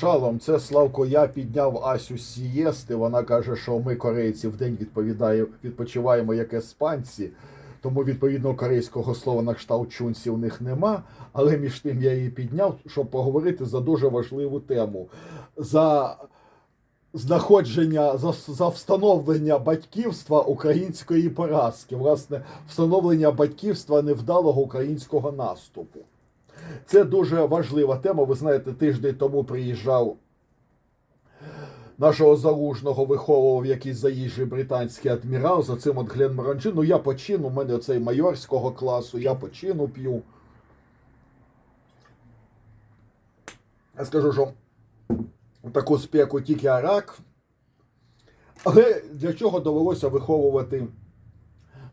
Шалом, це Славко. Я підняв Асю сієсти. Вона каже, що ми, корейці, в день відпочиваємо як іспанці. Тому відповідно корейського слова на кшталт чунсі у них нема. Але між тим я її підняв, щоб поговорити за дуже важливу тему. За знаходження за, за встановлення батьківства української поразки, власне, встановлення батьківства невдалого українського наступу. Це дуже важлива тема. Ви знаєте, тиждень тому приїжджав нашого залужного виховував якийсь заїжджий британський адмірал за цим от Гленмаранджин. Ну я по чину, у мене оцей майорського класу, я по чину п'ю. Я скажу, що таку спеку тільки арак. Але для чого довелося виховувати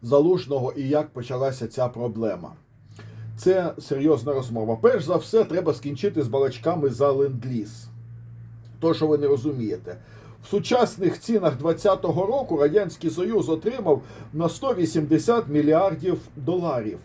залужного і як почалася ця проблема? Це серйозна розмова. Перш за все, треба скінчити з балачками за ленд-ліз. То, що ви не розумієте. В сучасних цінах 2020 року Радянський Союз отримав на 180 мільярдів доларів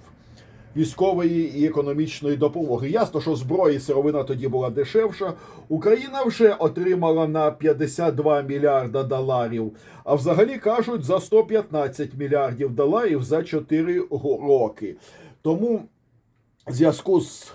військової і економічної допомоги. Ясно, що зброї сировина тоді була дешевша. Україна вже отримала на 52 мільярда доларів. А взагалі кажуть за 115 мільярдів доларів за 4 роки. Тому зв'язку з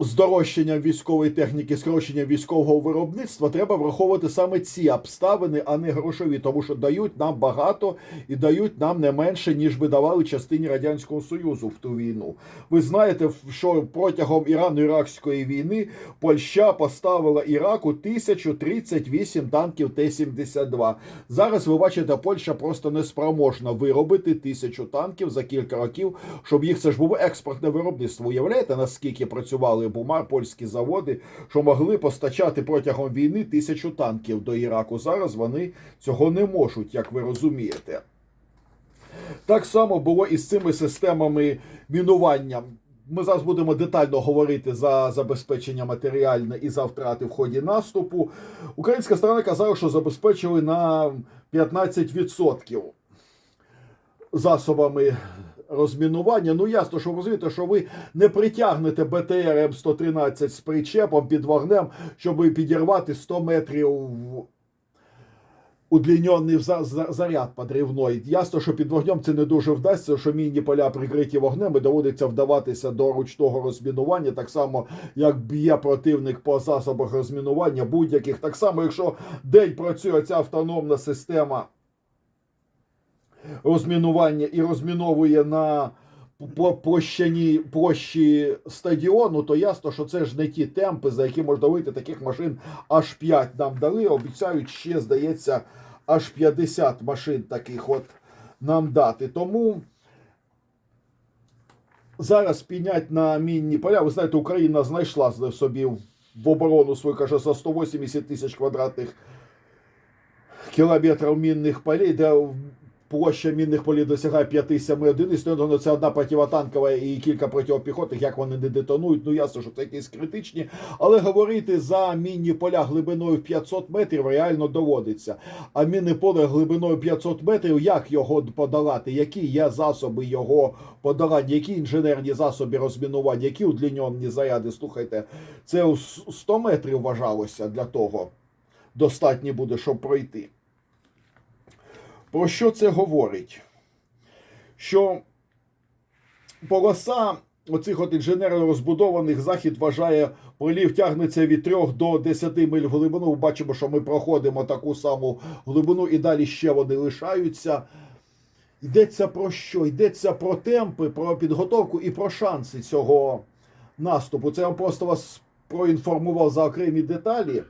здорожчанням військової техніки, скороченням військового виробництва, треба враховувати саме ці обставини, а не грошові, тому що дають нам багато і дають нам не менше, ніж би давали частині Радянського Союзу в ту війну. Ви знаєте, що протягом Ірано-Іракської війни Польща поставила Іраку 1038 танків Т-72. Зараз ви бачите, Польща просто не спроможна виробити тисячу танків за кілька років, щоб їх це ж було експортне виробництво. Уявляєте, наскільки працювали бумар польські заводи, що могли постачати протягом війни тисячу танків до Іраку. Зараз вони цього не можуть, як ви розумієте. Так само було і з цими системами мінування. Ми зараз будемо детально говорити за забезпечення матеріальне і за втрати в ході наступу. Українська сторона казала, що забезпечили на 15% засобами розмінування. Ну ясно, що розумієте, що ви не притягнете БТР М113 з причепом під вогнем, щоб підірвати 100 метрів за- заряд подрівної. Ясно, що під вогнем це не дуже вдасться, що мінні поля прикриті вогнем і доводиться вдаватися до ручного розмінування, так само як б'є противник по засобах розмінування будь-яких. Так само, якщо день працює ця автономна система розмінування і розміновує на площані площі стадіону, то ясно, що це ж не ті темпи, за які можна вийти таких машин аж 5 нам дали. Обіцяють ще, здається, аж 50 машин таких от нам дати. Тому зараз піднять на мінні поля. Ви знаєте, Україна знайшла собі в оборону свою, каже, за 180 тисяч квадратних кілометрів мінних полей, де площа мінних полів досягає 5-7 одиниць. Ну, це одна противотанкова і кілька протипіхотних, як вони не детонують. Ну ясно, що це якісь критичні. Але говорити за мінні поля глибиною в 500 метрів реально доводиться. А мінне поле глибиною 500 метрів, як його подолати? Які є засоби його подолання, які інженерні засоби розмінування, які удлінені заряди? Слухайте, це 100 метрів вважалося для того. Достатньо буде, щоб пройти. Про що це говорить? Що полоса оцих от інженерно розбудованих захід вважає, прилів тягнеться від 3 до 10 миль в глибину. Бачимо, що ми проходимо таку саму глибину і далі ще вони лишаються. Йдеться про що? Йдеться про темпи, про підготовку і про шанси цього наступу. Це я просто вас проінформував за окремі деталі.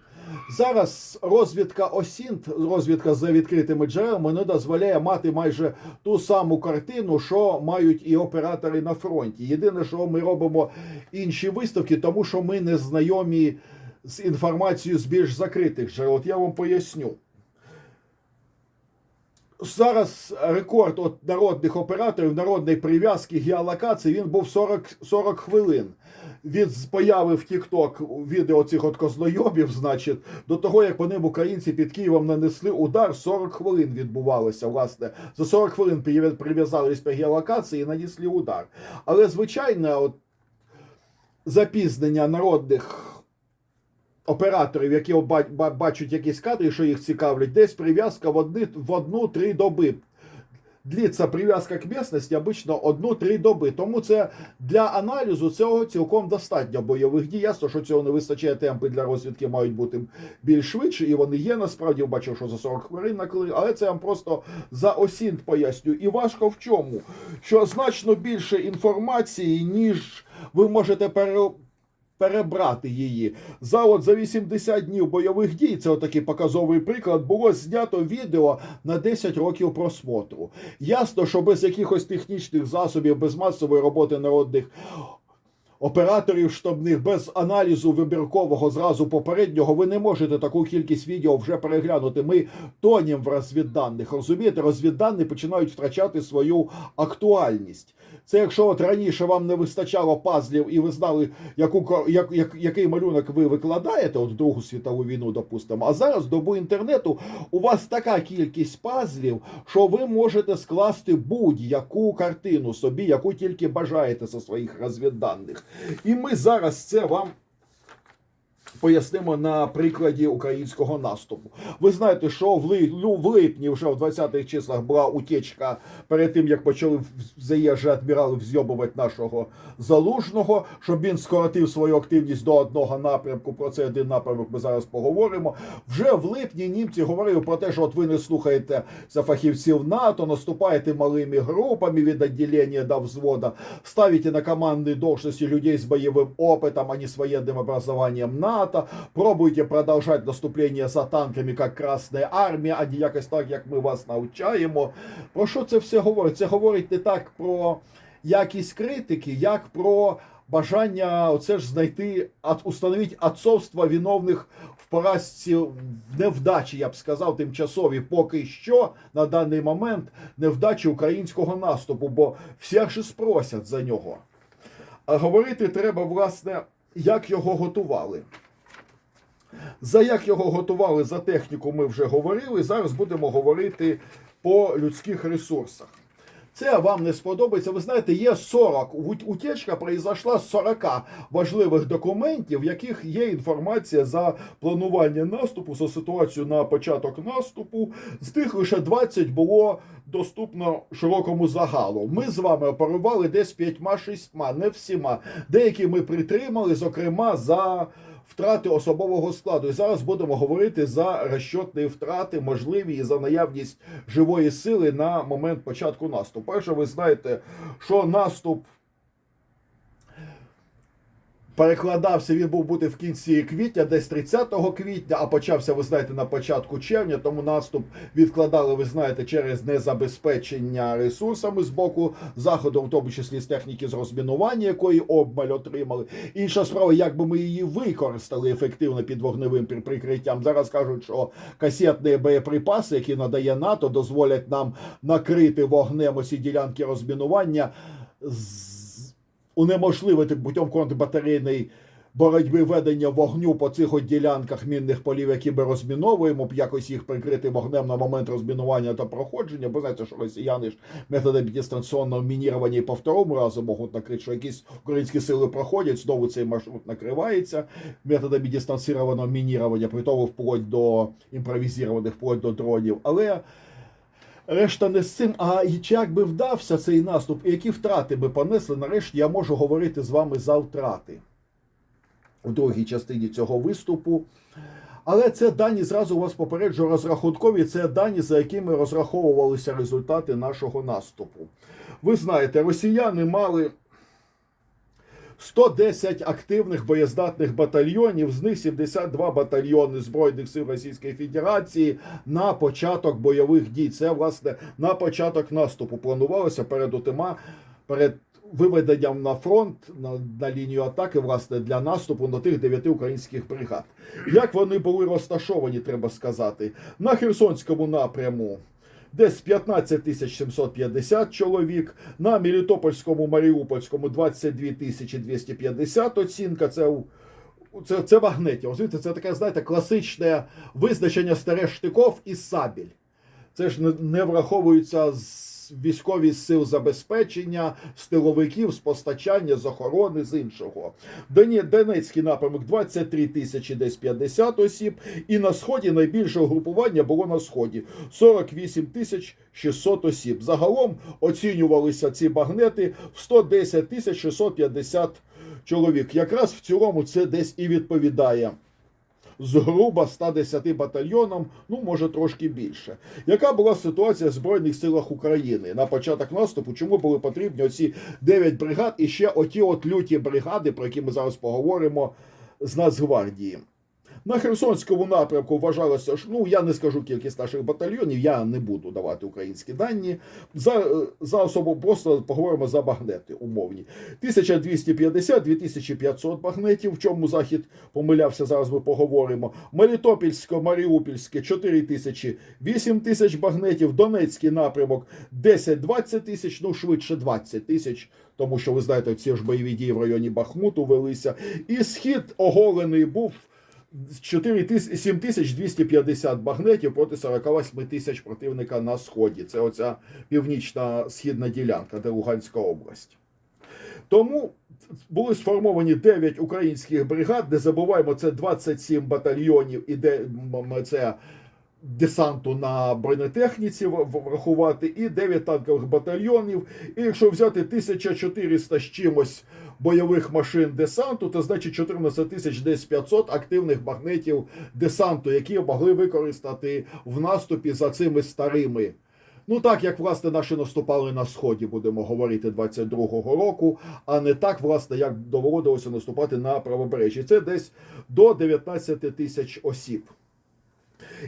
Зараз розвідка ОСІНТ, розвідка за відкритими джерелами, не дозволяє мати майже ту саму картину, що мають і оператори на фронті. Єдине, що ми робимо інші виставки, тому що ми не знайомі з інформацією з більш закритих джерел. От я вам поясню. Зараз рекорд от народних операторів, народної прив'язки геолокації, він був 40, 40 хвилин. Від появи в TikTok відео цих от козлойобів, значить, до того, як по ним українці під Києвом нанесли удар, 40 хвилин відбувалося. Власне, за 40 хвилин прив'я- прив'язались по геолокації і нанесли удар. Але, звичайно, от запізнення народних операторів, які бачать якісь кадри, що їх цікавлять, десь прив'язка в, одни, в одну-три доби. Длиться прив'язка к місцевості обично одну-три доби. Тому це для аналізу цього цілком достатньо бойових дій. Ясно, що цього не вистачає темпи для розвідки мають бути більш швидше, і вони є насправді. Бачив, що за 40 хвилин накли, але це я вам просто за осінт поясню. І важко в чому? Що значно більше інформації, ніж ви можете пере перебрати її. За от за 80 днів бойових дій, це отакий показовий приклад, було знято відео на 10 років просмотру. Ясно, що без якихось технічних засобів, без масової роботи народних. Операторів штабних без аналізу вибіркового зразу попереднього ви не можете таку кількість відео вже переглянути. Ми тонім в розвідданих. Розумієте, розвіддані починають втрачати свою актуальність. Це якщо от раніше вам не вистачало пазлів і ви знали, яку як, як, який малюнок ви викладаєте, от Другу світову війну, допустимо. А зараз добу інтернету у вас така кількість пазлів, що ви можете скласти будь-яку картину собі, яку тільки бажаєте зі своїх розвідданих. І ми зараз це вам Пояснимо на прикладі українського наступу. Ви знаєте, що в, ли, ну, в липні, вже в 20-х числах, була утечка перед тим, як почали заїжджі адмірали взйобувати нашого залужного, щоб він скоротив свою активність до одного напрямку. Про цей один напрямок ми зараз поговоримо. Вже в липні німці говорили про те, що от ви не слухаєте за фахівців НАТО, наступаєте малими групами від відділення до взвода, ставите на командные должности людей с боевым опытом, а не с военным образованием НАТО, пробуйте продолжать наступление за танками, как Красная Армія, а не якось так, як ми вас навчаємо. Про що це все говорить? Це говорить не так про якість критики, як про бажання оце ж знайти, установити отцовство виновних в поразці в невдачі, я б сказав, тимчасові поки що на даний момент невдачі українського наступу, бо всі ж спросять за нього. А говорити треба, власне, як його готували. За як його готували за техніку, ми вже говорили. Зараз будемо говорити по людських ресурсах. Це вам не сподобається. Ви знаєте, є 40. у- Утечка произошла з 40 важливих документів, в яких є інформація за планування наступу, за ситуацію на початок наступу. З тих лише 20 було доступно широкому загалу. Ми з вами оперували десь п'ятьма-шістьма, не всіма. Деякі ми притримали, зокрема, за втрати особового складу. І зараз будемо говорити за розчетні втрати, можливі і за наявність живої сили на момент початку наступу. Перше, ви знаєте, що наступ перекладався, він був бути в кінці квітня, десь 30 квітня, а почався, ви знаєте, на початку червня. Тому наступ відкладали, ви знаєте, через незабезпечення ресурсами з боку заходу, в тому числі з техніки з розмінування, якої обмаль отримали. Інша справа, як би ми її використали ефективно під вогневим при- прикриттям. Зараз кажуть, що касетні боєприпаси, які надає НАТО, дозволять нам накрити вогнем усі ділянки розмінування. Унеможливити путем контрбатарейної боротьби ведення вогню по цих ділянках мінних полів, які ми розміновуємо, б якось їх прикрити вогнем на момент розмінування та проходження. Бо знаєте, що росіяни ж методом дистанційного мінірування і по второму разу можуть накрити, що якісь українські сили проходять, знову цей маршрут накривається методами дистанційованого мінірування, при тому вплоть до імпровізованих, вплоть до дронів. Але Решта не з цим. А як би вдався цей наступ, і які втрати би понесли, нарешті я можу говорити з вами за втрати у другій частині цього виступу. Але це дані зразу вас попереджу розрахункові. Це дані, за якими розраховувалися результати нашого наступу. Ви знаєте, росіяни мали 110 активних боєздатних батальйонів, з них 72 батальйони Збройних сил Російської Федерації на початок бойових дій. Це власне на початок наступу планувалося перед отима, перед виведенням на фронт на, на лінію атаки, власне, для наступу на тих дев'яти українських бригад. Як вони були розташовані, треба сказати, на Херсонському напряму. Десь 15 тисяч 750 чоловік, на Мелітопольському, Маріупольському 22 тисячі 250 оцінка. Це у- це, це. Розумієте, це таке, знаєте, класичне визначення старе штиков і сабель. Це ж не, враховуються військові сил забезпечення, з тиловиків, з постачання, з охорони, з іншого. Донецький напрямок 23 тисячі десь 50 осіб. І на сході найбільше угрупування було на сході 48 тисяч 600 осіб. Загалом оцінювалися ці багнети в 110 тисяч 650 чоловік. Якраз в цілому це десь і відповідає з грубо 110 батальйоном, ну може трошки більше. Яка була ситуація в Збройних силах України на початок наступу? Чому були потрібні оці 9 бригад і ще оті от люті бригади, про які ми зараз поговоримо з Нацгвардії? На Херсонському напрямку вважалося, що ну я не скажу кількість наших батальйонів, я не буду давати українські дані. За, е, за особу просто поговоримо за багнети умовні. 1250-2500 багнетів. В чому захід помилявся, зараз ми поговоримо. Мелітопільсько, Маріупільське 4 тисячі, 8 тисяч багнетів. Донецький напрямок 10-20 тисяч, ну швидше 20 тисяч. Тому що ви знаєте, ці ж бойові дії в районі Бахмуту велися. І схід оголений був 4 тис- 7250 багнетів проти 48 тисяч противника на сході. Це оця північна східна ділянка, де Луганська область. Тому були сформовані 9 українських бригад. Не забуваємо, це 27 батальйонів і де це десанту на бронетехніці врахувати, і 9 танкових батальйонів. І якщо взяти 1400 з чимось бойових машин десанту, то значить 14 тисяч десь 500 активних багнетів десанту, які могли використати в наступі за цими старими. Ну так, як власне наші наступали на сході, будемо говорити 22-го року, а не так, власне, як доводилося наступати на правобережжі. Це десь до 19 тисяч осіб.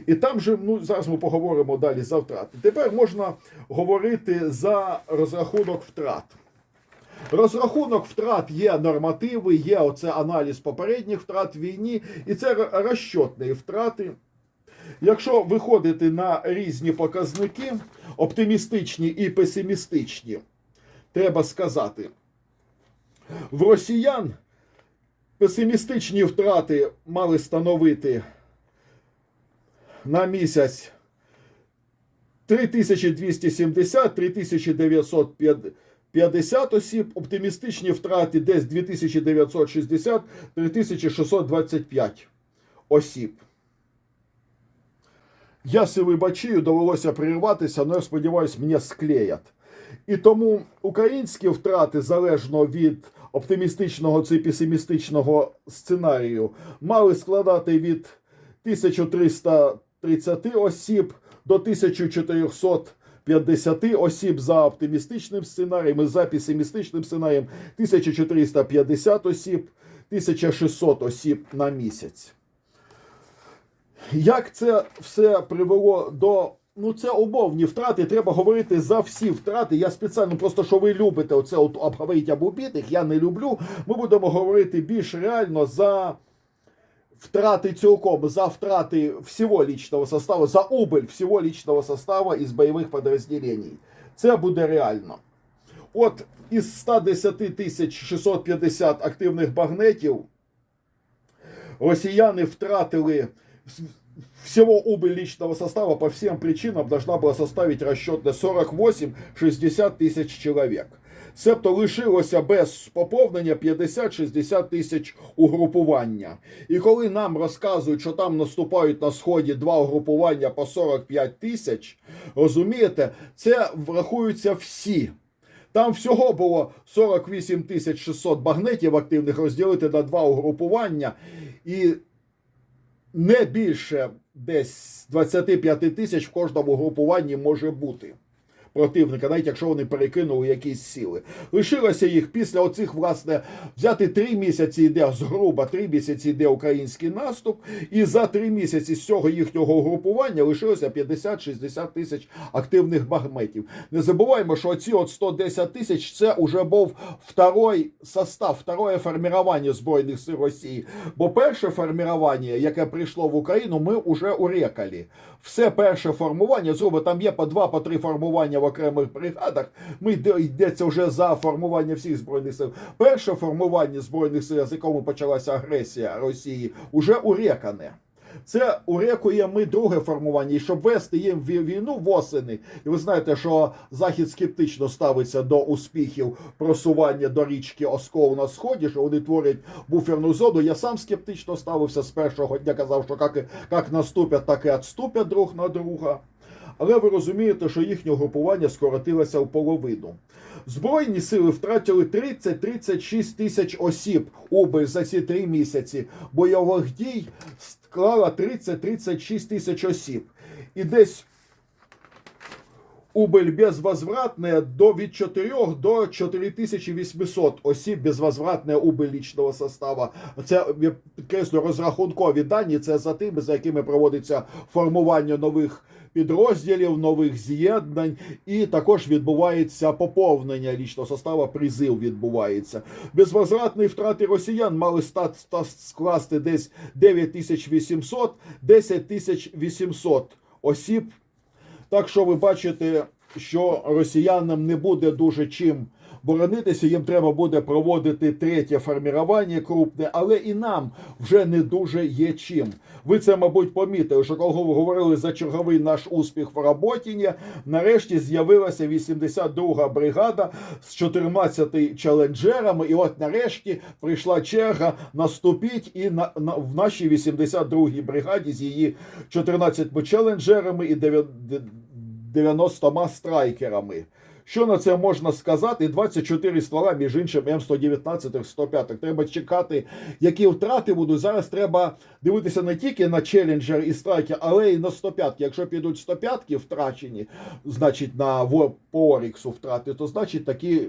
І там же, ну зараз ми поговоримо далі за втрати. Тепер можна говорити за розрахунок втрат. Розрахунок втрат є нормативи, є оце аналіз попередніх втрат війні, і це розчотні втрати. Якщо виходити на різні показники, оптимістичні і песимістичні, треба сказати, в росіян песимістичні втрати мали становити на місяць 3270, 3950 осіб, оптимістичні втрати десь 2960, 3625 осіб. Я се вибачаю, довелося прерватися, але я сподіваюся, мене склеять. І тому українські втрати, залежно від оптимістичного чи песимістичного сценарію, мали складати від 1330 осіб до 1450 осіб за оптимістичним сценарієм, і за песимістичним сценарієм 1450 осіб, 1600 осіб на місяць. Як це все привело до. Ну, це умовні втрати. Треба говорити за всі втрати. Я спеціально просто що ви любите оце от обговорити об убитих, я не люблю. Ми будемо говорити більш реально за втрати цілком, за втрати всього лічного составу, за убыль всього лічного составу із бойових підрозділень. Це буде реально. От із 110 тисяч 650 активних багнетів росіяни втратили с- всего убыль личного состава по всем причинам должна была составить расчетно 48-60 тисяч чоловік. Себто лишилося без поповнення 50-60 тисяч угрупування. І коли нам розказують, що там наступають на сході два угрупування по 45 тисяч, розумієте, це врахуються всі. Там всього було 48 тисяч 600 багнетів активних розділити на два угрупування. І не більше десь 25 тисяч в кожному групуванні може бути противника, навіть якщо вони перекинули якісь сили. Лишилося їх після оцих, власне, взяти три місяці йде з груба, три місяці йде український наступ, і за три місяці з цього їхнього групування лишилося 50-60 тисяч активних багметів. Не забуваємо, що ці от 110 тисяч це вже був второй состав, второе формування Збройних сил Росії. Бо перше формування, яке прийшло в Україну, ми вже урекали. Все перше формування, зробимо, там є по два, по три формування окремих бригадах. Ми йде- йдеться вже за формування всіх збройних сил. Перше формування збройних сил, з якому почалася агресія Росії, уже урекане. Це урекує ми друге формування. І щоб вести їм війну восени, і ви знаєте, що Захід скептично ставиться до успіхів просування до річки Оскол на сході, що вони творять буферну зону. Я сам скептично ставився з першого дня, казав, що як, як наступять, так і відступять друг на друга. Але ви розумієте, що їхнє групування скоротилося в половину. Збройні сили втратили 30-36 тисяч осіб убиль за ці три місяці. Бойових дій склала 30-36 тисяч осіб. І десь убыль безвозвратная до від 4 до 4800 осіб безвозвратная убыль лічного состава. Це я підкреслю розрахункові дані. Це за тими, за якими проводиться формування нових підрозділів, нових з'єднань, і також відбувається поповнення лічного состава. Призив відбувається. Безвозвратні втрати росіян мали ста- ста- скласти десь 9800, 10800 осіб. Так що ви бачите, що росіянам не буде дуже чим боронитися, їм треба буде проводити третє формірування крупне, але і нам вже не дуже є чим. Ви це, мабуть, помітили, що коли говорили за черговий наш успіх в Роботіні, нарешті з'явилася 82-га бригада з 14 челенджерами, і от нарешті прийшла черга наступіть і на, на в нашій 82-й бригаді з її 14 челенджерами і 9 90 страйкерами. Що на це можна сказати? 24 ствола, між іншим, М119, 105. Треба чекати, які втрати будуть. Зараз треба дивитися не тільки на челенджер і страйкер, але й на 105. Якщо підуть 105 втрачені, значить на по Оріксу втрати, то значить такі.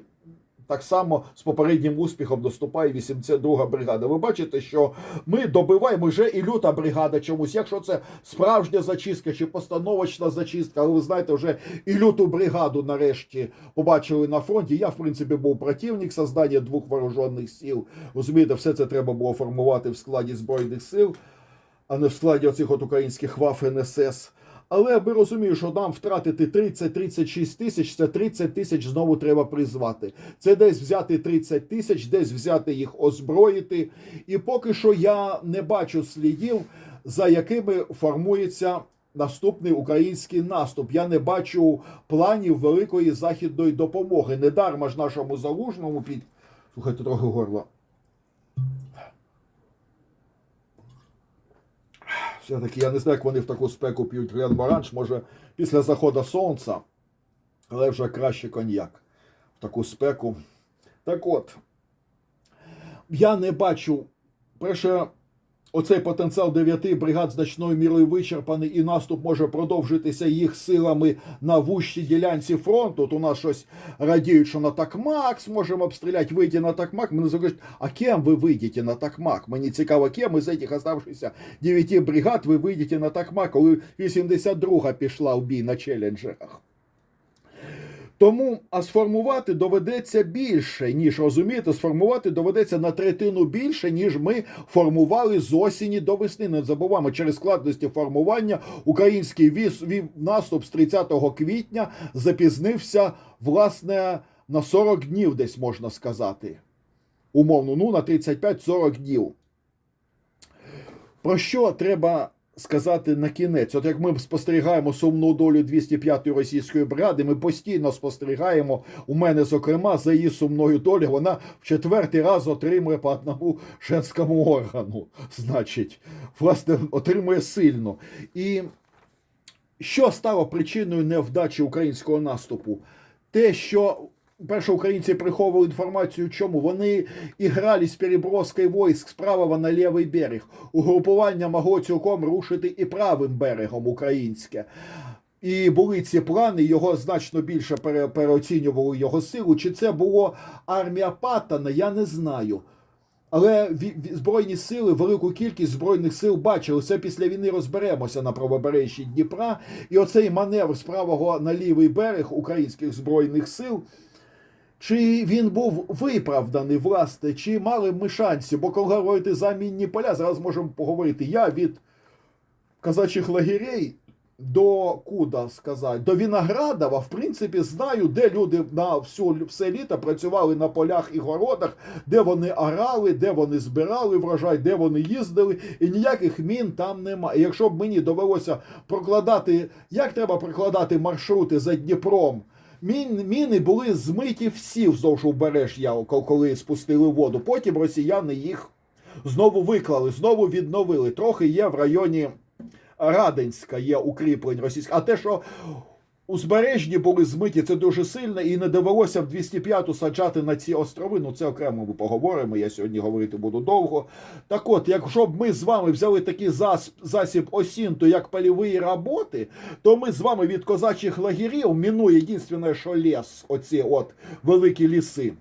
Так само з попереднім успіхом доступає 82 бригада. Ви бачите, що ми добиваємо вже і люта бригада чомусь. Якщо це справжня зачистка чи постановочна зачистка, але ви знаєте, вже і люту бригаду нарешті побачили на фронті. Я, в принципі, був противник создання двох вооружених сил. Розумієте, все це треба було формувати в складі Збройних сил, а не в складі оцих от українських ВАФ НСС. Але ми розуміємо, що нам втратити 30-36 тисяч, це 30 тисяч знову треба призвати. Це десь взяти 30 тисяч, десь взяти їх озброїти. І поки що я не бачу слідів, за якими формується наступний український наступ. Я не бачу планів великої західної допомоги. Недарма ж нашому залужному під. Слухайте, трохи горло. Все-таки я не знаю, як вони в таку спеку п'ють грен-моранж, може після заходу сонця, але вже краще коньяк в таку спеку. Так от, я не бачу, перше, оцей потенціал дев'яти бригад значною мірою вичерпаний, і наступ може продовжитися їх силами на вущій ділянці фронту. От у нас щось радіють, що на Такмак зможемо обстріляти, вийти на Такмак. Мене закажуть, а кем ви вийдете на Такмак? Мені цікаво, кем із цих оставшихся дев'яти бригад ви вийдете на Такмак, коли 82-га пішла в бій на челенджерах. Тому а сформувати доведеться більше, ніж розумієте, сформувати доведеться на третину більше, ніж ми формували з осені до весни. Не забуваємо, через складності формування український віз наступ з 30 квітня запізнився власне на 40 днів, десь можна сказати. Умовно, ну на 35-40 днів. Про що треба сказати на кінець? От як ми спостерігаємо сумну долю 205-ї російської бригади, ми постійно спостерігаємо у мене, зокрема, за її сумною долею. Вона в четвертий раз отримує по одному женському органу. Значить, власне, отримує сильно. І що стало причиною невдачі українського наступу? Те, що перше українці приховували інформацію, чому вони іграли з переброскою войск з правого на лівий берег. Угрупування могло цілком рушити і правим берегом українське. І були ці плани, його значно більше пере- переоцінювали його силу. Чи це було армія Паттона, я не знаю. Але збройні сили, велику кількість збройних сил бачили. Це після війни розберемося на правобережжі Дніпра. І оцей маневр з правого на лівий берег українських збройних сил. Чи він був виправданий, власне, чи мали ми шансів? Бо коли говорити за мінні поля, зараз можемо поговорити. Я від казачих лагерей до Куда сказати, до Виноградова, в принципі, знаю, де люди на всю, все літо працювали на полях і городах, де вони орали, де вони збирали врожай, де вони їздили, і ніяких мін там немає. Якщо б мені довелося прокладати, як треба прокладати маршрути за Дніпром. Мін, міни були змиті всі вздовж убережжя, коли спустили воду. Потім росіяни їх знову виклали, знову відновили. Трохи є в районі Раденська, є укріплень російських. А те, що узбережні були змиті, це дуже сильно, і не довелося в 205-ту саджати на ці острови. Ну це окремо ми поговоримо. Я сьогодні говорити буду довго. Так от, якщо б ми з вами взяли такий зас- засіб осінту, як польові роботи, то ми з вами від козачих лагерів мінує єдине, що ліс, оці от великі ліси.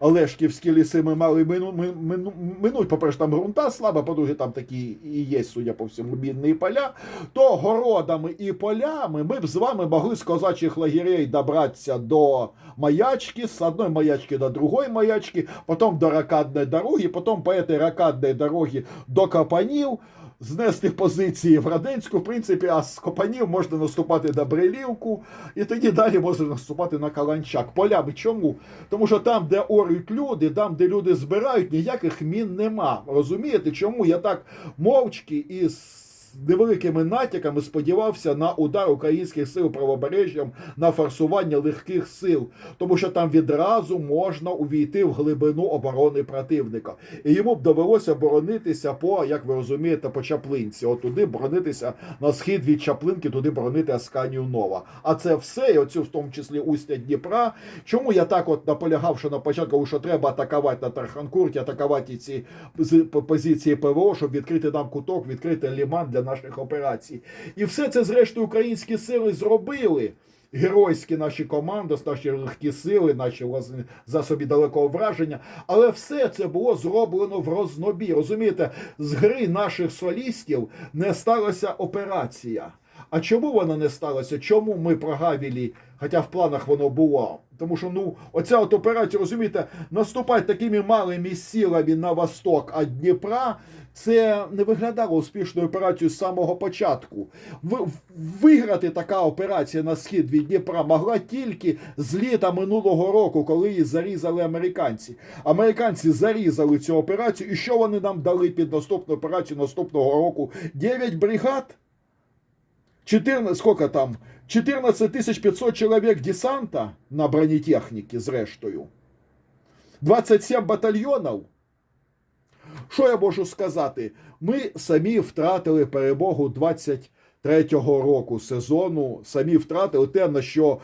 Олешківські ліси ми мали мину, мину, мину, минуть, по-перше, там ґрунта слаба, по-друге, там такі і є, судя по всьому, бідні поля, то городами і полями ми б з вами могли з козачих лагерей добратися до маячки, з одної маячки до другої маячки, потім до ракадної дороги, потім по этой ракадної дороги до Капанів, знести позиції в Раденську, в принципі, а з Копанів можна наступати на Брилівку, і тоді далі можна наступати на Каланчак. Полями чому? Тому що там, де орють люди, там, де люди збирають, ніяких мін нема. Розумієте, чому я так мовчки і з невеликими натяками сподівався на удар українських сил правобережжям на форсування легких сил, тому що там відразу можна увійти в глибину оборони противника. І йому б довелося боронитися по, як ви розумієте, по Чаплинці. От туди боронитися на схід від Чаплинки, туди боронити Асканію Нова. А це все, і оцю в тому числі устя Дніпра. Чому я так от наполягав, що на початку, що треба атакувати на Тарханкурті, атакувати ці позиції ПВО, щоб відкрити нам куток, відкрити ліман для наших операцій. І все це, зрештою, українські сили зробили. Геройські наші команди, наші легкі сили, наші власне засоби далекого враження. Але все це було зроблено в рознобі. Розумієте, з гри наших солістів не сталася операція. А чому вона не сталася? Чому ми прогавили, хоча в планах воно було? Тому що ну, оця от операція, розумієте, наступати такими малими силами на восток від Дніпра, це не виглядало успішною операцією з самого початку. Виграти така операція на схід від Дніпра могла тільки з літа минулого року, коли її зарізали американці. Американці зарізали цю операцію, і що вони нам дали під наступну операцію наступного року? 9 бригад? 14, сколько там? 14 500 чоловік десанта на бронетехніки, зрештою. 27 батальйонів. Що я можу сказати? Ми самі втратили перемогу 23-го року сезону. Самі втратили те, на що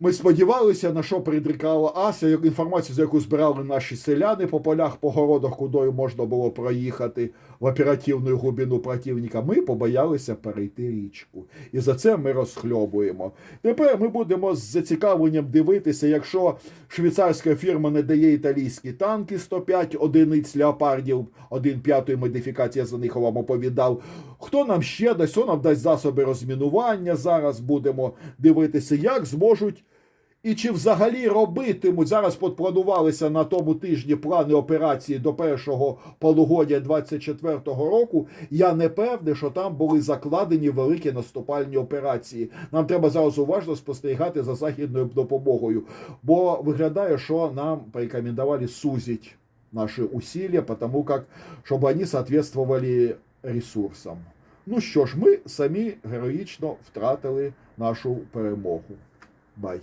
ми сподівалися, на що предрікала Ася, інформацію, за яку збирали наші селяни по полях, по городах, кудою можна було проїхати в оперативну глибину противника. Ми побоялися перейти річку. І за це ми розхльобуємо. Тепер ми будемо з зацікавленням дивитися, якщо швейцарська фірма не дає італійські танки 105 одиниць леопардів, 1,5 модифікація я за них вам оповідав. Хто нам ще дасть, хто нам дасть засоби розмінування? Зараз будемо дивитися, як зможуть. І чи взагалі робитимуть зараз подпланувалися на тому тижні плани операції до першого полугодя 24-го року? Я не певний, що там були закладені великі наступальні операції. Нам треба зараз уважно спостерігати за західною допомогою, бо виглядає, що нам порекомендували сузить наші усилия, потому как щоб вони соответствовали ресурсам. Ну що ж, ми самі героїчно втратили нашу перемогу. Бай.